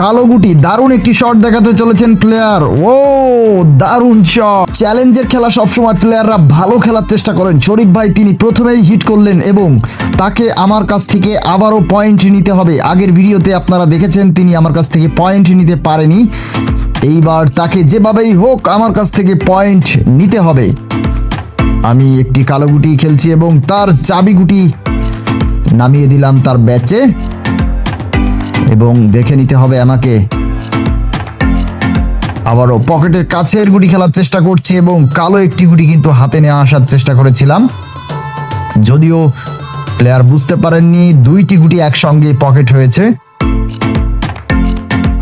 কালো গুটি, দারুণ একটি শট দেখাতে চলেছেন প্লেয়ার ও, দারুণ শট চ্যালেঞ্জের খেলা সবসময় প্লেয়াররা ভালো খেলার চেষ্টা করেন। শরীফ ভাই তিনি প্রথমেই হিট করলেন এবং তাকে আমার কাছ থেকে আবারও পয়েন্ট নিতে হবে। আগের ভিডিওতে আপনারা দেখেছেন, তিনি আমার কাছ থেকে পয়েন্ট নিতে পারেনি। এইবার তাকে যেভাবেই হোক আমার কাছ থেকে পয়েন্ট নিতে হবে। আমি একটি কালো গুটি খেলছি এবং তার চাবি গুটি নামিয়ে দিলাম তার ব্যাচে এবং দেখে নিতে হবে আমাকে। আবারও পকেটের কাছের গুটি খেলার চেষ্টা করছি এবং কালো একটি গুটি কিন্তু হাতে নিয়ে আসার চেষ্টা করেছিলাম। যদিও প্লেয়ার বুঝতে পারেননি, দুইটি গুটি একসঙ্গে পকেট হয়েছে।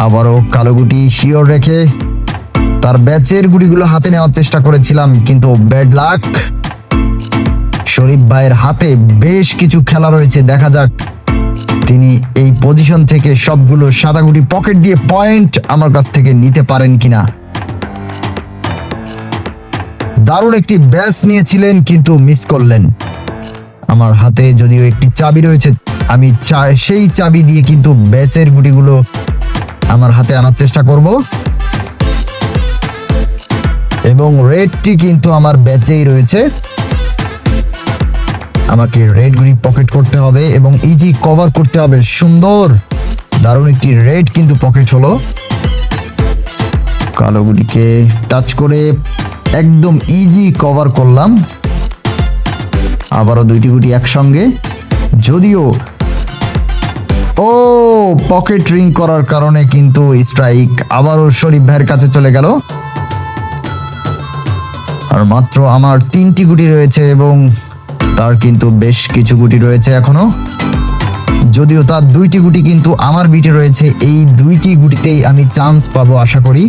আবারও কালো গুটি শিওর রেখে তার ব্যাচের গুটিগুলো হাতে নেওয়ার চেষ্টা করেছিলাম, কিন্তু ব্যাড লাক শরীফ ভাইয়ের হাতে বেশ কিছু খেলা রয়েছে, দেখা যাক। তিনি এই পজিশন থেকে সবগুলো সাদা গুটি পকেট দিয়ে পয়েন্ট আমার কাছ থেকে নিতে পারেন কিনা। দারুণ একটি ব্যাস নিয়েছিলেন, কিন্তু মিস করলেন। আমার হাতে যদিও একটি চাবি রয়েছে, আমি সেই চাবি দিয়ে কিন্তু ব্যাসের গুটিগুলো আমার হাতে আনার চেষ্টা করব। এবং রেডটি কিন্তু আমার ব্যাচেই রয়েছে। আমাকে রেড গুলি পকেট করতে হবে এবং ইজি কভার করতে হবে। সুন্দর। দারুণ একটি রেড কিন্তু পকেট হলো। কালো গুলিকে টাচ করে একদম ইজি কভার করলাম। আবারও দুইটি গুটি একসঙ্গে। যদিও, ও পকেট রিং করার কারণে কিন্তু স্ট্রাইক আবারও শরীফ ভাইয়ের কাছে চলে গেল। আর মাত্র আমার তিনটি গুটি রয়েছে এবং তার কিন্তু বেশ কিছু গুটি রয়েছে এখনও। যদিও তার দুইটি গুটি কিন্তু আমার বিটে রয়েছে, এই দুইটি গুটিতেই আমি চান্স পাবো আশা করি।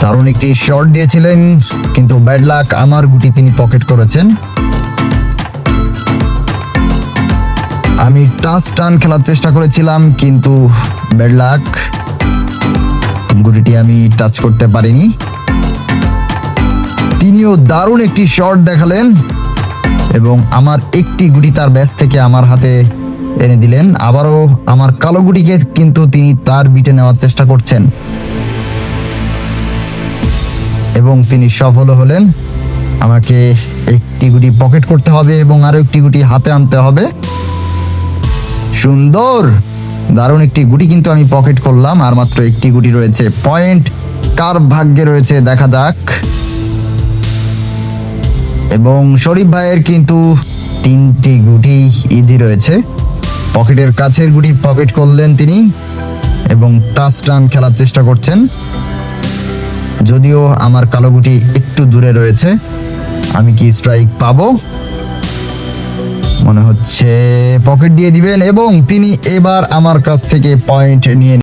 দারুণ একটি শট দিয়েছিলেন, কিন্তু ব্যাড লাক আমার গুটি তিনি পকেট করেছেন। আমি টাচ টান খেলার চেষ্টা করেছিলাম, কিন্তু ব্যাড লাক গুটিটি আমি টাচ করতে পারিনি। তিনিও দারুণ একটি শট দেখালেন এবং আমার একটি গুটি তার ব্যাস থেকে আমার হাতে এনে দিলেন। আবারও আমার কালো গুটিকে কিন্তু তিনি তার বিটে নেওয়ার চেষ্টা করছেন। এবং তিনি সফল হলেন। আমাকে একটি গুটি পকেট করতে হবে এবং আরও একটি গুটি হাতে আনতে হবে। সুন্দর! দারুণ একটি গুটি কিন্তু আমি পকেট করলাম, আর মাত্র একটি গুটি রয়েছে। পয়েন্ট কার ভাগ্যে রয়েছে দেখা যাক। এবং শরীফ ভাইয়ের কিন্তু তিনটি গুটি ইজি রয়েছে। পকেটের কাছের গুটি পকেট করলেন তিনি এবং টাচ টান খেলার চেষ্টা করছেন। যদিও আমার কালো গুটি একটু দূরে রয়েছে, আমি কি স্ট্রাইক পাবো? মনে হচ্ছে পকেট দিয়ে দিবেন এবং তিনি এবার আমার কাছ থেকে পয়েন্ট নিয়ে